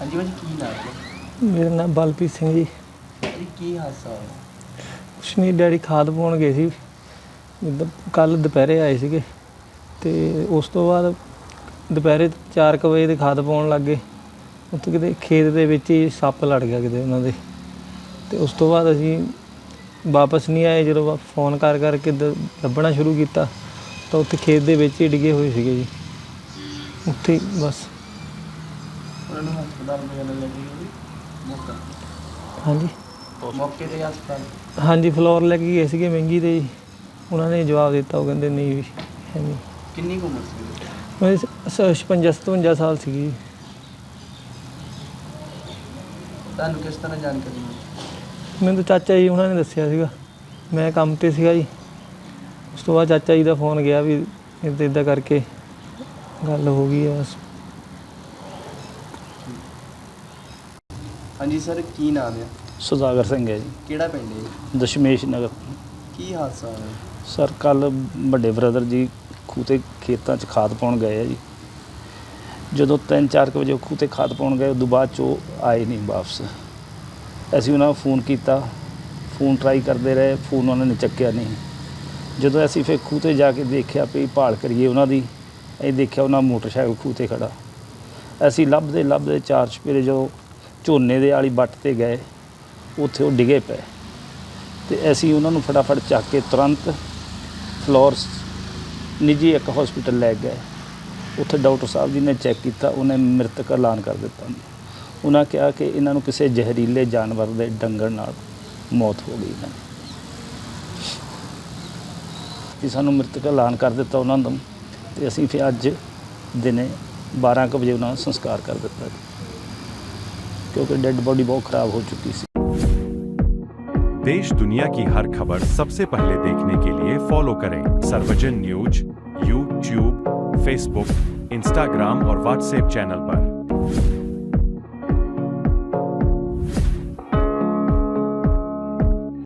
ਹਾਂਜੀ ਭਾਜੀ ਕੀ ਨਾਮ ਹੈ? ਮੇਰਾ ਨਾਮ ਬਲਪ੍ਰੀਤ ਸਿੰਘ ਜੀ। ਭਾਜੀ ਕੀ ਹਾਦਸਾ ਹੋਇਆ? ਕੁਛ ਨਹੀਂ ਡੈਡੀ ਖਾਦ ਪਾਉਣ ਗਏ ਸੀ। ਕੱਲ ਦੁਪਹਿਰੇ ਆਏ ਸੀਗੇ। ਤੇ ਉਸ ਤੋਂ ਬਾਅਦ ਦੁਪਹਿਰੇ 4 ਵਜੇ ਦੇ ਖਾਦ ਪਾਉਣ ਲੱਗੇ ਉੱਥੇ ਕਿਤੇ ਖੇਤ ਦੇ ਵਿੱਚ ਹੀ ਸੱਪ ਲੜ ਗਿਆ ਕਿਤੇ ਉਹਨਾਂ ਦੇ। ਤੇ ਉਸ ਤੋਂ ਬਾਅਦ ਅਸੀਂ ਵਾਪਸ ਨਹੀਂ ਆਏ। ਜਦੋਂ ਵਾ- ਫੋਨ ਕਰ ਕਰਕੇ ਦ- ਲੱਭਣਾ ਸ਼ੁਰੂ ਕੀਤਾ ਤਾਂ ਉੱਥੇ ਖੇਤ ਦੇ ਵਿੱਚ ਹੀ ਡਿੱਗੇ ਹੋਏ ਸੀਗੇ ਜੀ। ਉੱਥੇ ਹੀ ਬਸ। ਉਹਨਾਂ ਨੂੰ ਹਸਪਤਾਲ ਵਗੈਰਾ ਲੈ ਕੇ ਗਏ ਮੌਕਾ। ਹਾਂਜੀ। ਮੌਕੇ ਤੇ ਹਸਪਤਾਲ ਹਾਂਜੀ ਫਲੋਰ ਲੈ ਕੇ ਗਏ ਸੀਗੇ ਮਹਿੰਗੀ ਤੇ ਜੀ। ਉਹਨਾਂ ਨੇ ਜਵਾਬ ਦਿੱਤਾ ਉਹ ਕਹਿੰਦੇ ਨਹੀਂ ਵੀ ਹੈ ਨਹੀਂ। ਕਿੰਨੀ ਕੁ ਉਮਰ ਸੀ ਮੈਂ 56 57 ਸਾਲ ਸੀਗੀ ਜੀ। ਤੁਹਾਨੂੰ ਕਿਸ ਤਰ੍ਹਾਂ ਜਾਣਕਾਰੀ ਮਿਲੀ? ਮੈਨੂੰ ਤਾਂ ਚਾਚਾ ਜੀ ਉਹਨਾਂ ਨੇ ਦੱਸਿਆ ਸੀਗਾ। ਮੈਂ ਕੰਮ ਤੇ ਸੀਗਾ ਜੀ। ਉਸ ਤੋਂ ਬਾਅਦ ਚਾਚਾ ਜੀ ਦਾ ਫੋਨ ਗਿਆ ਵੀ ਇੱਦਾਂ ਇੱਦਾਂ ਕਰਕੇ ਗੱਲ ਹੋ ਗਈ ਆ ਬਸ। ਹਾਂਜੀ ਸਰ ਕੀ ਨਾਮ ਹੈ ਸੁਦਾਗਰ ਸਿੰਘ ਹੈ ਜੀ। ਕਿਹੜਾ ਪਿੰਡ ਹੈ? ਦਸ਼ਮੇਸ਼ ਨਗਰ। ਕੀ ਹਾਦਸਾ ਹੋਇਆ? ਸਰ ਕੱਲ ਵੱਡੇ ਬ੍ਰਦਰ ਜੀ ਖੂਹ ਤੇ ਖੇਤਾਂ 'ਚ ਖਾਦ ਪਾਉਣ ਗਏ ਆ ਜੀ। ਜਦੋਂ 3-4 ਵਜੇ ਉਹ ਖੂਹ ਤੇ ਖਾਦ ਪਾਉਣ ਗਏ ਉਦੋਂ ਬਾਅਦ 'ਚ ਉਹ ਆਏ ਨਹੀਂ ਵਾਪਸ। ਅਸੀਂ ਉਹਨਾਂ ਨੂੰ ਫੋਨ ਕੀਤਾ। ਫੋਨ ਟਰਾਈ ਕਰਦੇ ਰਹੇ ਫੋਨ ਉਹਨਾਂ ਨੇ ਚੱਕਿਆ ਨਹੀਂ। ਜਦੋਂ ਅਸੀਂ ਫਿਰ ਖੂਹ ਤੇ ਜਾ ਕੇ ਦੇਖਿਆ ਵੀ ਭਾਲ ਕਰੀਏ ਉਹਨਾਂ ਦੀ ਅਸੀਂ ਦੇਖਿਆ ਉਹਨਾਂ ਮੋਟਰਸਾਈਕਲ ਖੂਹ ਤੇ ਖੜਾ। ਅਸੀਂ ਲੱਭਦੇ ਲੱਭਦੇ ਚਾਰ ਚਪੇਰੇ ਜੋ ਝੋਨੇ ਦੇ ਵਾਲੀ ਬੱਟ ਤੇ ਗਏ, ਉੱਥੇ ਉਹ ਡਿੱਗੇ ਪਏ। ਤੇ ਅਸੀਂ ਉਹਨਾਂ ਨੂੰ ਫਟਾਫਟ ਚੱਕ ਕੇ ਤੁਰੰਤ ਫਲੋਰਸ ਨਿੱਜੀ ਇੱਕ ਹਸਪੀਟਲ ਲੈ ਗਏ। ਉੱਥੇ ਡਾਕਟਰ ਸਾਹਿਬ ਜੀ ਨੇ ਚੈੱਕ ਕੀਤਾ, ਉਹਨੇ ਮ੍ਰਿਤਕ ਐਲਾਨ ਕਰ ਦਿੱਤਾ। ਉਹਨਾਂ ਕਿਹਾ ਕਿ ਇਹਨਾਂ ਨੂੰ ਕਿਸੇ ਜ਼ਹਿਰੀਲੇ ਜਾਨਵਰ ਦੇ ਡੰਗਣ ਨਾਲ ਮੌਤ ਹੋ ਗਈ ਇਹਨਾਂ ਕਿ ਸਾਨੂੰ ਮ੍ਰਿਤਕ ਐਲਾਨ ਕਰ ਦਿੱਤਾ ਉਹਨਾਂ ਦਾ ਤੇ ਅਸੀਂ ਫਿਰ ਅੱਜ ਦਿਨੇ 12 ਕੁ ਵਜੇ ਉਹਨਾਂ ਦਾ ਸੰਸਕਾਰ ਕਰ ਦਿੱਤਾ। क्योंकि डेड बॉडी बहुत खराब हो चुकी थी। देश दुनिया की हर खबर सबसे पहले देखने के लिए फॉलो करें Sarvajan news YouTube Facebook Instagram और व्हाट्सएप चैनल पर।